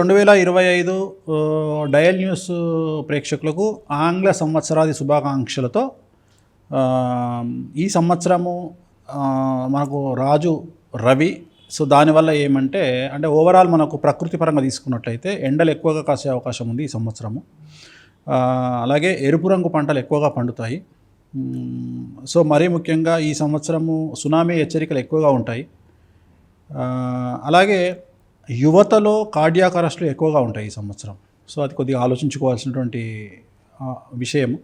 రెండు వేల ఇరవై ఐదు డయల్ న్యూస్ ప్రేక్షకులకు ఆంగ్ల సంవత్సరాది శుభాకాంక్షలతో ఈ సంవత్సరము మనకు రాజు రవి. సో దానివల్ల ఏమంటే అంటే ఓవరాల్ మనకు ప్రకృతి పరంగా తీసుకున్నట్లయితే ఎండలు ఎక్కువగా కాసే అవకాశం ఉంది ఈ సంవత్సరము. అలాగే ఎరుపు రంగు పంటలు ఎక్కువగా పండుతాయి. సో మరీ ముఖ్యంగా ఈ సంవత్సరము సునామీ హెచ్చరికలు ఎక్కువగా ఉంటాయి. అలాగే యువతలో కార్డియాక్ అరెస్టులు ఎక్కువగా ఉంటాయి ఈ సంవత్సరం. సో అది కొద్దిగా ఆలోచించుకోవాల్సినటువంటి విషయం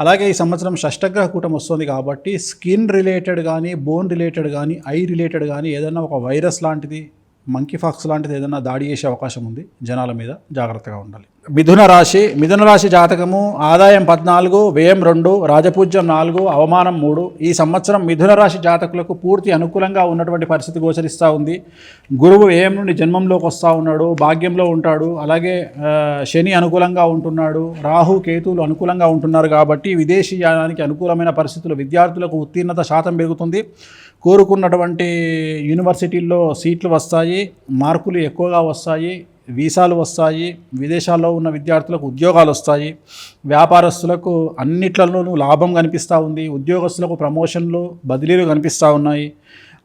అలాగే ఈ సంవత్సరం షష్టగ్రహ కూటం వస్తుంది కాబట్టి స్కిన్ రిలేటెడ్ కానీ బోన్ రిలేటెడ్ కానీ ఐ రిలేటెడ్ కానీ ఏదైనా ఒక వైరస్ లాంటిది మంకీ ఫాక్స్ లాంటిది ఏదైనా దాడి చేసే అవకాశం ఉంది జనాల మీద జాగ్రత్తగా ఉండాలి. మిథున రాశి మిథున రాశి జాతకము ఆదాయం పద్నాలుగు వ్యయం రెండు రాజపూజ్యం నాలుగు అవమానం మూడు. ఈ సంవత్సరం మిథున రాశి జాతకులకు పూర్తి అనుకూలంగా ఉన్నటువంటి పరిస్థితి గోచరిస్తూ ఉంది. గురువు వ్యయం నుండి జన్మంలోకి వస్తూ ఉన్నాడు భాగ్యంలో ఉంటాడు అలాగే శని అనుకూలంగా ఉంటున్నాడు రాహు కేతువులు అనుకూలంగా ఉంటున్నారు కాబట్టి విదేశీ యానానికి అనుకూలమైన పరిస్థితులు విద్యార్థులకు ఉత్తీర్ణత శాతం పెరుగుతుంది. కోరుకున్నటువంటి యూనివర్సిటీల్లో సీట్లు వస్తాయి మార్కులు ఎక్కువగా వస్తాయి వీసాలు వస్తాయి విదేశాల్లో ఉన్న విద్యార్థులకు ఉద్యోగాలు వస్తాయి వ్యాపారస్తులకు అన్నిట్లలోనూ లాభం కనిపిస్తూ ఉంది ఉద్యోగస్తులకు ప్రమోషన్లు బదిలీలు కనిపిస్తూ ఉన్నాయి.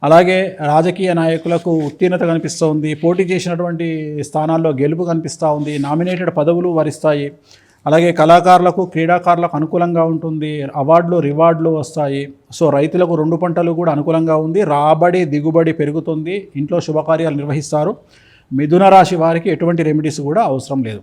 అలాగే రాజకీయ నాయకులకు ఉత్తీర్ణత కనిపిస్తూ ఉంది పోటీ చేసినటువంటి స్థానాల్లో గెలుపు కనిపిస్తూ ఉంది నామినేటెడ్ పదవులు వరిస్తాయి. అలాగే కళాకారులకు క్రీడాకారులకు అనుకూలంగా ఉంటుంది అవార్డులు రివార్డులు వస్తాయి. సో రైతులకు రెండు పంటలు కూడా అనుకూలంగా ఉంది రాబడి దిగుబడి పెరుగుతుంది ఇంట్లో శుభకార్యాలు నిర్వహిస్తారు. మిథున రాశి వారికి ఎటువంటి రెమెడీస్ కూడా అవసరం లేదు.